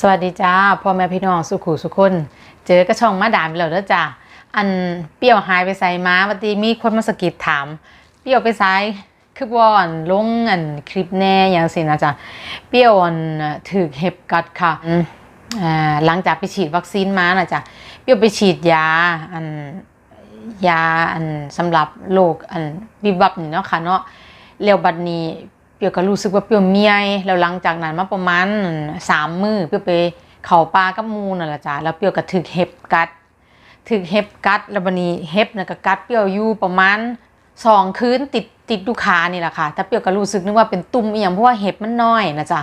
สวัสดีจ้าพ่อแม่พี่น้องสุขุสุคน เจอกระช่องมาดามไปแล้วเด้อจ้าอันเปรี้ยวหายไปใส่มาวันทีมีคนมาสกิดถาม เปรี้ยวไปใส่คือว่อนลงอันคลิปแน่อย่างสินะจ๊ะเปรี้ยวอันถือเห็บกัดค่ะหลังจากไปฉีดวัคซีนมานะจ๊ะเปรี้ยวไปฉีดยาอันยาอันสำหรับโรคอันวิบับนี่เนาะค่ะเนาะแล้วบัดนี้ ปียวก็รู้สึกว่าเปียวเมียแล้วหลังจากนั้นมาประมาณสามมือเปียวไปเข่าป่ากับมูนั่นแหละจ้ะแล้วเปียวก็ถึกเห็บกัดถึกเห็บกัดแล้วบัดนี้เห็บน่ะก็กัดเปียวอยู่ประมาณสองคืนติดติดดูขานี่แหละค่ะแต่เปียวก็รู้สึกนึกว่าเป็นตุ่มอีหยังเพราะว่าเห็บมันน้อยนะจ๊ะ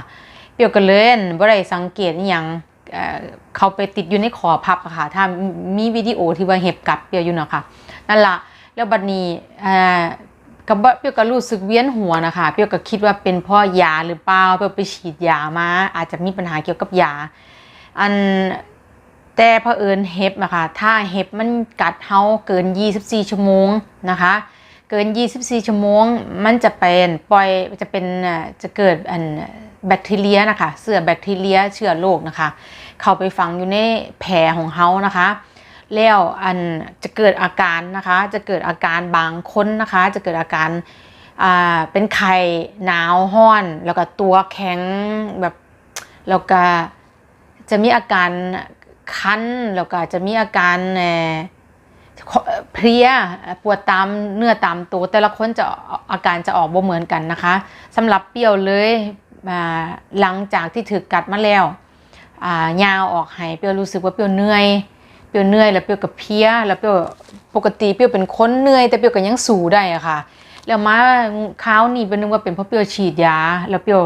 เปียวก็เล่นบ่ได้สังเกตอีหยังเขาไปติดอยู่ในขอพับอะค่ะ ถ้ามีวิดีโอที่ว่าเห็บกัดเปียวอยู่เนาะค่ะนั่นล่ะแล้วบัดนี้ ก็บ่เปียวก็รู้สึกเวียนหัวนะคะเปียวก็คิดว่าเป็นเพ่อยาหรือเปล่าเปียวไปฉีดยามาอาจจะมีปัญหาเกี่ยวกับยา อันแต่เผอิญเห็บนะคะถ้าเห็บมันกัดเฮาเกิน 24 ชั่วโมงนะคะ เกิน 24 ชั่วโมง มันจะเป็นปล่อยจะเป็นจะเกิดอันแบคทีเรียนะคะ เสื้อแบคทีเรียเชื้อโรคนะคะ เข้าไปฝังอยู่ในแผลของเฮานะคะ แล้วอันจะเกิดอาการนะคะ จะเกิดอาการบางคนนะคะ จะเกิดอาการอ่าเป็นไข้หนาวห้อน แล้วก็ตัวแข็งแบบแล้วก็จะมีอาการคันแล้วก็จะมีอาการเพลียปวดตามเนื้อตามตัว แต่ละคนจะอาการจะออกบ่เหมือนกันนะคะสำหรับเปรี้ยวเลยหลังจากที่ถือกัดมาแล้วยาวออกให้เปรี้ยวรู้สึกว่าเปรี้ยวเหนื่อย เปรี้ยวเหนื่อยแล้วเปรี้ยวกับเพลียแล้วเปรี้ยวปกติเปรี้ยวเป็นคนเหนื่อยแต่เปรี้ยวก็ยังสู้ได้อะค่ะ แล้วมาคราวนี้เป็นนึกว่าเป็นเพราะเปรี้ยวฉีดยา แล้วเปรี้ยว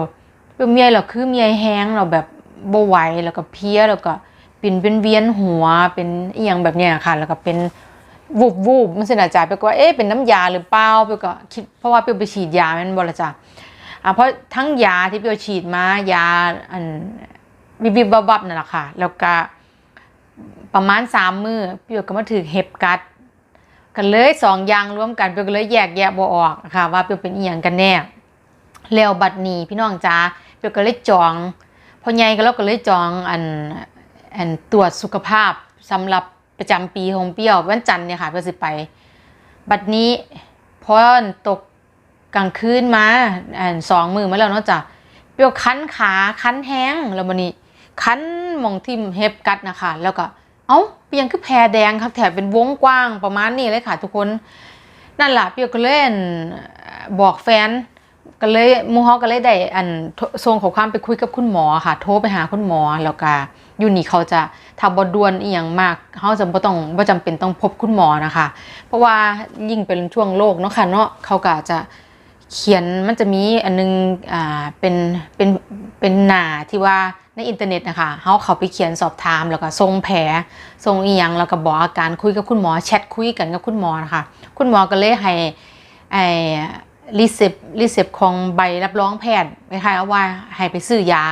เปรี้ยวเมียเราคือเมียแห้งเราแบบบ่ไหวแล้วก็เพลียแล้วก็เป็นเป็นเวียนหัวเป็นอีหยังแบบเนี้ยค่ะ แล้วก็เป็นวูบวูบมันสินะจ๊ะเปรี้ยวก็ว่าเอ๊ะเป็นน้ำยาหรือเปล่าเปรี้ยวก็คิดเพราะว่าเปรี้ยวไปฉีดยาแมันบ่ละจ้ะอะเพราะทั้งยาที่เปรี้ยวฉีดมายาอันวิบวิบวับวับนั่นแหละค่ะ แล้วก็ ประมาณสามมือเปียวก็มาถือเห็บกัด กันเลยสองอย่างรวมกันเปียวก็เลยแยกแยะบ่ออกค่ะ ว่าเปียวเป็นอีหยังกันแน่แล้วบัดนี้พี่น้องจ้าเปียวก็เลยจองพ่อใหญ่ก็เราก็เลยจองอันอันตรวจสุขภาพสำหรับประจำปีของเปียววันจันทร์เนี่ยค่ะเพื่อสิไป บัดนี้พอตกกลางคืนมาอันสองมือมาแล้วเนาะจ้ะเปียวคันขาคันแห้งแล้วบัดนี้คัน มองทิ่มเห็บกัดนะคะ แล้วก็เอ้าเปียงคือแพรแดงครับแถบเป็นวงกว้างประมาณนี้เลยค่ะทุกคนนั่นแหละเปียก็เล่นบอกแฟนก็เลยมูฮาก็เลยได้อันทส่งข้อความไปคุยกับคุณหมอค่ะ โทรไปหาคุณหมอแล้วก็อยู่นี่เขาจะทำบด่วนอีหยังมากเขาจะบ่ต้องบ่จำเป็นต้องพบคุณหมอนะคะ เพราะว่ายิ่งเป็นช่วงโรคเนาะค่ะเนาะเขาก็จะ เขียนมันจะมีอันนึงอ่าเป็นเป็นเป็นหน้าที่ว่าในอินเทอร์เน็ตนะคะเขาเขาไปเขียนสอบถามแล้วก็ส่งแผลส่งอีหยังแล้วก็บอกอาการคุยกับคุณหมอแชทคุยกันกับคุณหมอนะคะคุณหมอก็เลยให้ไอ้รีเซปรีเซปของใบรับรองแพทย์คล้ายๆว่าให้ไปซื้อยา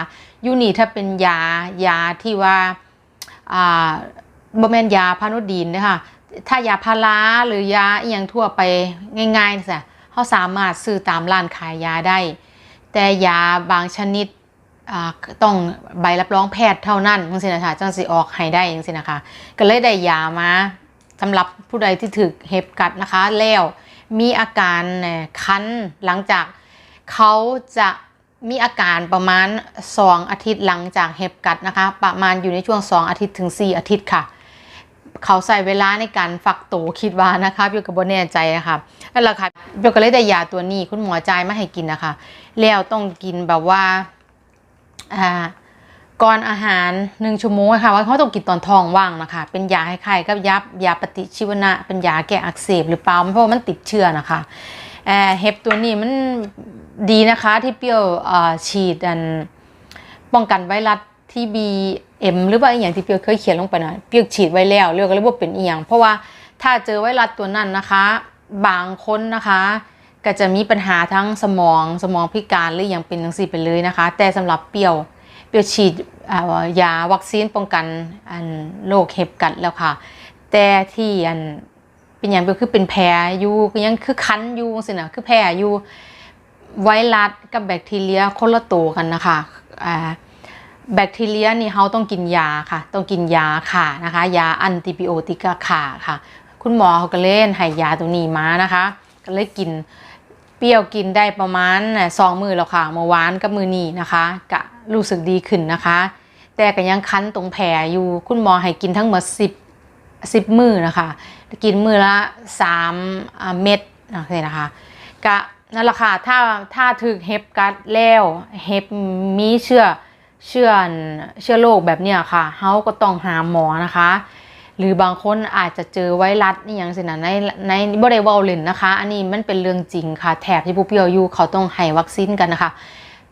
ยูนี่ถ้าเป็นยายาที่ว่าอ่าบแมนยาพานุดีนนะคะถ้ายาพาราหรือยาอหย่างทั่วไปง่ายๆนะ เขาสามารถซื้อตามร้านขายยาได้ แต่ยาบางชนิดต้องใบรับรองแพทย์เท่านั้นจังซี่นะคะจังสิออกให้ได้จังซี่นะคะ ก็เลยได้ยามาสำหรับผู้ใดที่ถูกเห็บกัดนะคะ แล้วมีอาการคันหลังจากเขาจะมีอาการประมาณ 2 อาทิตย์หลังจากเห็บกัดนะคะ ประมาณอยู่ในช่วง 2 อาทิตย์ถึง 4 อาทิตย์ค่ะ เขาใส่เวลาในการฟักตัวคิดว่านะคะพี่ก็บ่แน่ใจะค่ะนั่นแหละค่ะพี่ก็เลยได้ยาตัวนี้คุณหมอจ่ายมาให้กินนะคะ แล้วต้องกินแบบว่าอ่าก่อนอาหารหนึ่งชั่วโมงะค่ะว่าเขาต้องกินตอนท้องว่างนะคะ เป็นยาคล้ายๆกับยายาปฏิชีวนะ เป็นยาแก้อักเสบหรือเปล่าเพราะว่ามันติดเชื้อนะคะเอ่อเห็บตัวนี้มันดีนะคะที่เปรี้ยวเอ่อฉีดอันป้องกันไวรัส ที่บีเอ็มหรือว่าอย่างที่เปียวเคยเขียนลงไปนะเปียวฉีดไว้แล้วเรียกก็เลยว่าเป็นอีหยังเพราะว่าถ้าเจอไวรัสตัวนั้นนะคะ บางคนนะคะ ก็จะมีปัญหาทั้งสมองสมองพิการหรืออย่างเป็นทั้งสี่ไปเลยนะคะ แต่สำหรับเปียวเปียวฉีดยาวัคซีนป้องกันอันโรคเห็บกัดแล้วค่ะ แต่ที่อันเป็นอย่างเปียวคือเป็นแผลอยู่ก็ยังคือคันอยู่สินะคือแผลอยู่ไวรัสกับแบคทีเรียคนละตัวกันนะคะอ่า แบคทีเรียนี่เขาต้องกินยาค่ะ ต้องกินยาค่ะนะคะ ยาอันติบิโอติกค่ะค่ะ คุณหมอเขาก็เล่นให้ยาตัวนี้มานะคะ ก็เลยกินเปรี้ยวกินได้ประมาณสองมือแล้วค่ะเมื่อวานกับมือนี้นะคะกะรู้สึกดีขึ้นนะคะ แต่ก็ยังคันตรงแผลอยู่คุณหมอให้กินทั้งหมด10 10มือนะคะ กินมือละ3อ่าเม็ดนะคะกะนั่นแหละค่ะถ้าถ้าถึกเห็บกัดแล้วเห็บมีเชื้อ เชื้อเชื้อโรคแบบเนี้ยค่ะเฮาก็ต้องหาหมอนะคะ หรือบางคนอาจจะเจอไวรัสนี่อย่างสินะในในบ่ได้เว้าเล่นนะคะ อันนี้มันเป็นเรื่องจริงค่ะ แถบที่ผู้เปียวอยู่เขาต้องให้วัคซีนกันนะคะ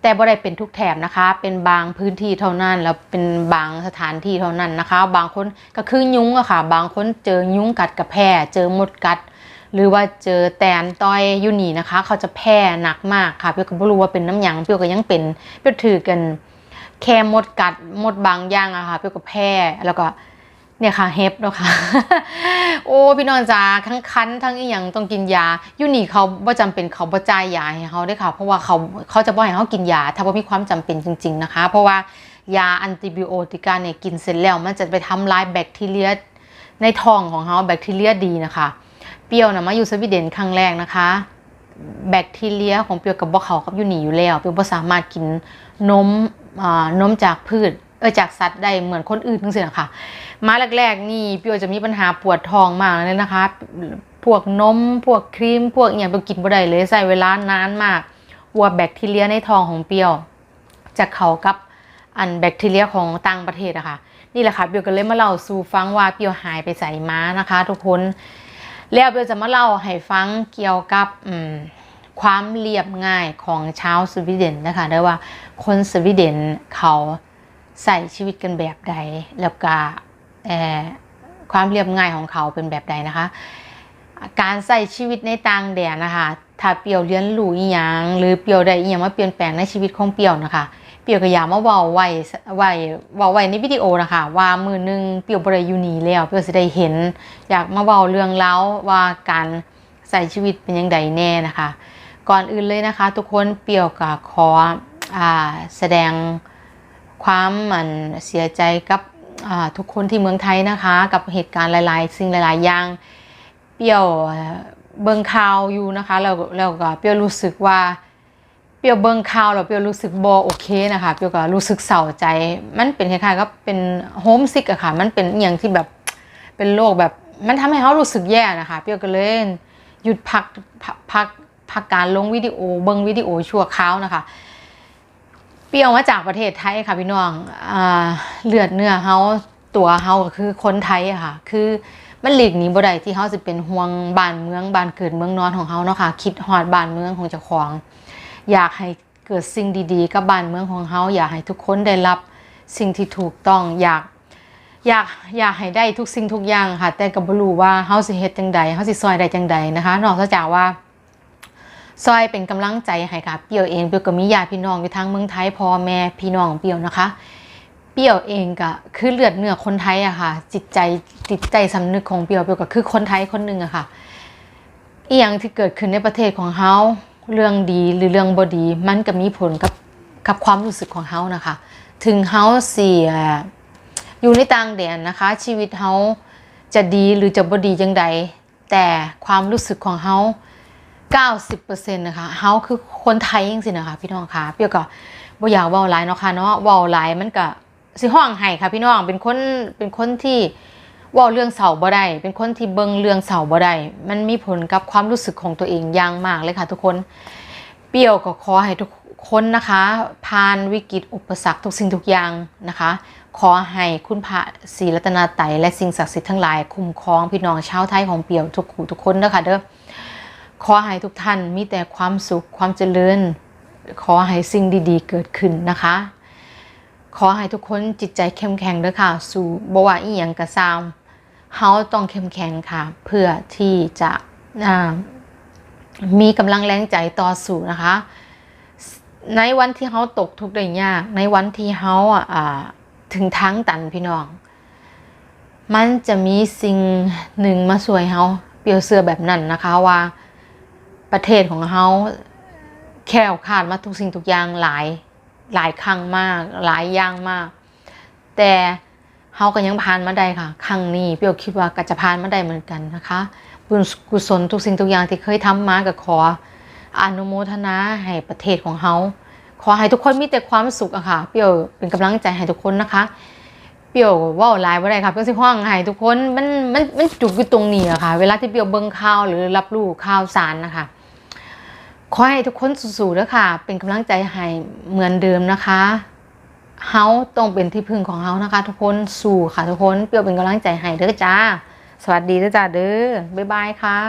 แต่บ่ได้เป็นทุกแถบนะคะ เป็นบางพื้นที่เท่านั้นแล้วเป็นบางสถานที่เท่านั้นนะคะ บางคนก็คือยุ้งอะค่ะ บางคนเจอยุ้งกัดกับแพร่เจอมดกัดหรือว่าเจอแตนต้อยยูนี่นะคะ เขาจะแพ้หนักมากค่ะเปียวก็บ่รู้ว่าเป็นน้ำหยังเปียวก็ยังเป็นเปียวถือกัน แค่มดกัดมดบางอย่างอะค่ะเปียวก็แพ้แล้วก็เนี่ยค่ะเฮปแล้วค่ะ โอ้พี่น้องจ๋าทั้งคันทั้งอีหยังต้องกินยาอยู่นี่เขาบ่จำเป็นเขาบ่จ่ายยาให้เขาได้ค่ะ เพราะว่าเขาเขาจะบ่ให้เขากินยา ถ้าว่ามีความจำเป็นจริง ๆนะคะ เพราะว่ายาอันติบิโอติกาเนี่ยกินเสร็จแล้ว มันจะไปทำลายแบคทีเรียในท้องของเขาแบคทีเรียดีนะคะ เปียวนะมาอยู่สวีเดนครั้งแรกนะคะ แบคทีเรียของเปียวกับบ่เขากับอยู่นี่อยู่แล้ว เปียวบ่สามารถกินนม นมจากพืชเออจากสัตว์ได้เหมือนคนอื่นทั้งสิ้นนะคะมาแรกๆนี่เปรี้ยวจะมีปัญหาปวดท้องมากเลยนะคะ พวกนมพวกครีม พวกอหย่างเปกินบ่ได้เลยใส่เวลานานมากวัวแบคทีเรียในท้องของเปียวจะเข้ากับอันแบคทีเรียของต่างประเทศอะค่ะนี่แหละค่ะเปียวก็เลยมาเล่าสู่ฟังว่าเปียวหายไปใส่ม้านะคะ ทุกคนแล้วเบลจะมาเล่าให้ฟังเกี่ยวกับอืม ความเรียบง่ายของชาวสวีเดนนะคะได้ว่าคนสวีเดนเขาใส่ชีวิตกันแบบใด แล้วก็เอ่อความเรียบง่ายของเขาเป็นแบบใดนะคะ การใส่ชีวิตในต่างแดนนะคะถ้าเปียวเรียนรู้อีหยังหรือเปียวได้อีหยังมาเปลี่ยนแปลงในชีวิตของเปียวนะคะ เปียวก็อยากมาเว้าไว้ไว้เว้าไว้ในวิดีโอนะคะ ว่ามือหนึงเปียวบ่ได้อยู่นี่แล้วเปียวสิได้เห็น อยากมาเว้าเรื่องเล่าว่าการใส่ชีวิตเป็นยังไงแน่นะคะ ก่อนอื่นเลยนะคะ ทุกคนเปียวกับขออ่าแสดงความมันเสียใจกับทุกคนที่เมืองไทยนะคะ กับเหตุการณ์หลาย ๆ สิ่งหลาย ๆ อย่าง เปรี้ยวเอ่อเบิ่งข่าวอยู่นะคะแล้วแล้วก็เปรี้ยวรู้สึกว่าเปียวเบิ่งข่าวแล้วเปียวรู้สึกบ่โอเคนะคะเปียวก็รู้สึกเศร้าใจ มันเป็นคล้ายๆกับเป็นโฮมซิกอะค่ะ มันเป็นอย่างที่แบบเป็นโรคแบบ มันทำให้เขารู้สึกแย่นะคะ เปียวก็เลยหยุดพักพัก พักการลงวิดีโอเบิ่งวิดีโอชั่วคราวนะคะเปรี้ยวมาจากประเทศไทยค่ะพี่น้องอเลือดเนื้อเฮาตัวเฮาก็คือคนไทยอะค่ะ คือมันหลีกหนีบ่ได้ที่เฮาสิเป็นห่วงบ้านเมืองบ้านเกิดเมืองนอนของเฮาเนาะค่ะ คิดฮอดบ้านเมืองของเจ้าของ อยากให้เกิดสิ่งดีๆ กับบ้านเมืองของเฮาอยากให้ทุกคนได้รับสิ่งที่ถูกต้องอยากอยากอยากให้ได้ทุกสิ่งทุกอย่างค่ะ แต่ก็บ่รู้ว่าเฮาสิเฮ็ดจังใดเฮาสิซอยได้จังใดนะคะ นอกจากว่า ซอยเป็นกำลังใจให้ค่ะเปียวเองเปียวก็มีญาติพี่น้องอยู่ทางเมืองไทยพ่อแม่พี่น้องเปียวนะคะ เปียวเองก็คือเลือดเนื้อคนไทยอะค่ะ จิตใจจิตใจสำนึกของเปียวเปียวก็คือคนไทยคนหนึ่งอะค่ะอีหยังที่เกิดขึ้นในประเทศของเฮาเรื่องดีหรือเรื่องบ่ดี มันก็มีผลกับกับความรู้สึกของเฮานะคะ ถึงเฮาเสียอยู่ในต่างแดนนะคะ ชีวิตเฮาจะดีหรือจะบ่ดีจังใดแต่ความรู้สึกของเฮา 90%นะคะเฮาคือคนไทยจริงๆนะคะพี่น้องคะเปียวก็บ่อยากเว้าหลายเนาะค่ะเนาะเว้าหลายมันก็สิห้องให้ค่ะพี่น้องเป็นคนเป็นคนที่เว้าเรื่องเศร้าบ่ได้เป็นคนที่เบิ่งเรื่องเศร้าบ่ได้มันมีผลกับความรู้สึกของตัวเองอย่างมากเลยค่ะ ทุกคน เปียวก็ขอให้ทุกคนนะคะผ่านวิกฤตอุปสรรคทุกสิ่งทุกอย่างนะคะ ขอให้คุณพระศรีรัตนตรัยและสิ่งศักดิ์สิทธิ์ทั้งหลายคุ้มครองพี่น้องชาวไทยของเปียวทุกคู่ทุกคนเด้อค่ะเด้อ ขอให้ทุกท่านมีแต่ความสุขความเจริญ ขอให้สิ่งดีๆ เกิดขึ้นนะคะ ขอให้ทุกคนจิตใจเข้มแข็งเด้อค่ะ สู่บว่าอีหยังกระซามเฮาต้องเข้มแข็งค่ะ เพื่อที่จะมีกำลังแรงใจต่อสู้นะคะ ในวันที่เฮาตกทุกข์ได้ยาก ในวันที่เฮาถึงทางตันพี่น้อง มันจะมีสิ่งหนึ่งมาช่วยเฮาเปรียวเสือแบบนั้นนะคะว่า ประเทศของเฮาแค่วคาดมาทุกสิ่งทุกอย่างหลายหลายครั้งมาก หลายอย่างมาก แต่เฮาก็ยังผ่านมาได้ค่ะ ครั้งนี้เปียวคิดว่าก็จะผ่านมาได้เหมือนกันนะคะ บุญกุศลทุกสิ่งทุกอย่างที่เคยทำมาก็ขออนุโมทนาให้ประเทศของเฮาขอให้ทุกคนมีแต่ความสุขอะค่ะ เปียวเป็นกำลังใจให้ทุกคนนะคะ เปียวว่าหลายบ่ได้ค่ะเปียวสิห้องให้ทุกคนมันมันมันจุกอยู่ตรงนี้อะค่ะ เวลาที่เปียวเบิ่งข่าวหรือรับรู้ข่าวสารนะคะ ขอให้ทุกคนสู้ๆด้วยค่ะ เป็นกำลังใจให้เหมือนเดิมนะคะเฮาต้องเป็นที่พึ่งของเฮานะคะ ทุกคนสู้ค่ะทุกคนเปียวเป็นกำลังใจให้เด้อจ้า สวัสดีเด้อจ้าเด้อบ๊ายบายค่ะ